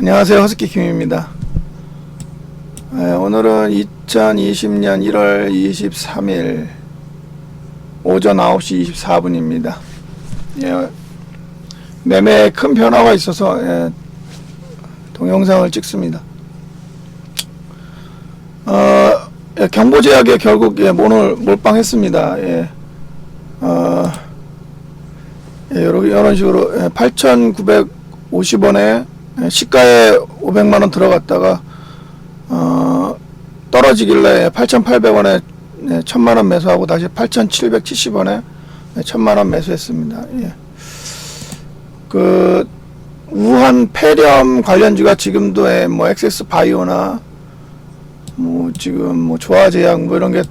안녕하세요. 허스키 킴입니다. 네, 오늘은 2020년 1월 23일 오전 9시 24분입니다. 예, 매매에 큰 변화가 있어서 예, 동영상을 찍습니다. 어, 예, 경보제약에 결국 예, 오늘 몰빵했습니다. 예, 어, 예, 이런, 식으로 예, 8,950원에 예, 시가에 500만 원 들어갔다가 어, 떨어지길래 8,800원에 네, 1,000만 원 매수하고 다시 8,770원에 네, 1,000만 원 매수했습니다. 예. 그 우한 폐렴 관련주가 지금도 예, 뭐 엑세스 바이오나 뭐 지금 뭐 조화제약 뭐 이런 게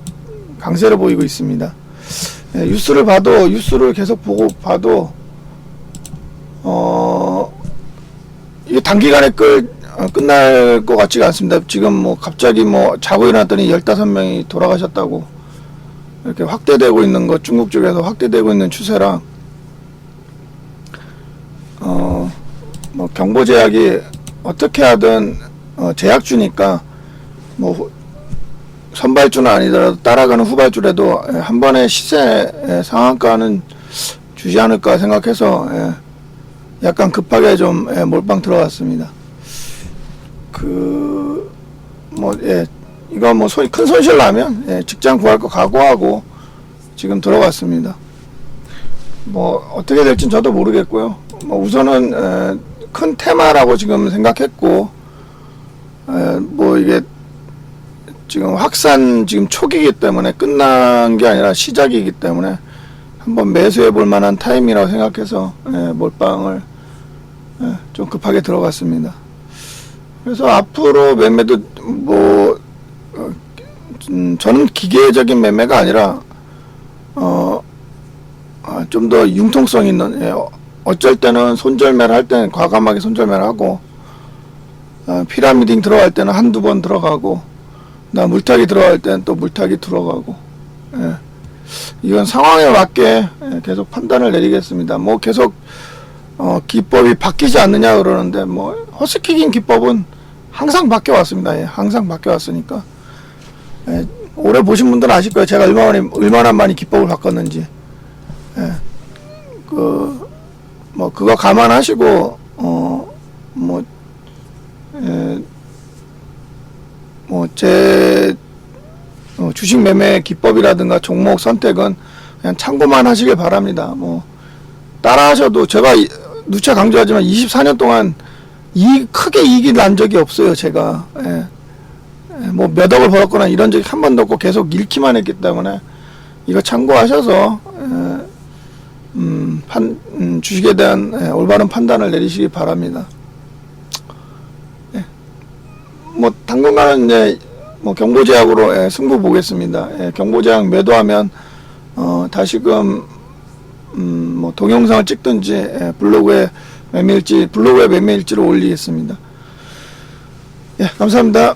강세를 보이고 있습니다. 예, 뉴스를 봐도 뉴스를 계속 보고 봐도 어 단기간에 끌 어, 끝날 것 같지가 않습니다. 지금 뭐 갑자기 뭐 자고 일어났더니 15명이 돌아가셨다고 이렇게 확대되고 있는 것 중국 쪽에서 확대되고 있는 추세랑 어뭐 경보 제약이 어떻게 하든 어 제약주니까 뭐 후- 선발주는 아니더라도 따라가는 후발주라도 예, 한 번에 시세 예, 상한가는 주지 않을까 생각해서 예, 약간 급하게 좀 예, 몰빵 들어갔습니다. 그, 뭐, 예, 이거 뭐, 손, 큰 손실 나면, 예, 직장 구할 거 각오하고 지금 들어갔습니다. 뭐, 어떻게 될진 저도 모르겠고요. 뭐, 우선은, 에, 큰 테마라고 지금 생각했고, 에, 뭐, 이게, 지금 확산 지금 초기이기 때문에 끝난 게 아니라 시작이기 때문에 한번 매수해 볼 만한 타임이라고 생각해서 예, 몰빵을 예, 좀 급하게 들어갔습니다. 그래서 앞으로 매매도 뭐 어, 음, 저는 기계적인 매매가 아니라 어, 좀더 융통성 있는 예, 어- 어쩔 때는 손절매를 할 때는 과감하게 손절매를 하고 어, 피라미딩 들어갈 때는 한두 번 들어가고 나 물타기 들어갈 때는 또 물타기 들어가고 예. 이건 상황에 맞게 예, 계속 판단을 내리겠습니다. 뭐 계속 어, 기법이 바뀌지 않느냐 그러는데 뭐 허스키긴 기법은 항상 바뀌어 왔습니다. 예, 항상 바뀌어 왔으니까 예, 오래 보신 분들은 아실 거예요. 제가 얼마나 얼마나 많이 기법을 바꿨는지. 예, 그뭐 그거 감안하시고 어뭐 예, 뭐제 어, 주식 매매 기법이라든가 종목 선택은 그냥 참고만 하시길 바랍니다. 뭐 따라 하셔도 제가 이- 누차 강조하지만 24년 동안 이 크게 이익이 난 적이 없어요. 제가 예. 뭐몇 억을 벌었거나 이런 적이 한 번도 없고 계속 잃기만 했기 때문에 이거 참고하셔서 예, 음, 판, 음, 주식에 대한 예, 올바른 판단을 내리시기 바랍니다. 예. 뭐 당분간은 이제 뭐 경보제약으로 예, 승부 보겠습니다. 예, 경보제약 매도하면 어, 다시금 음, 뭐 동영상을 찍든지 예, 블로그에 매매일지 블로그에 매매일지를 올리겠습니다. 예, 감사합니다.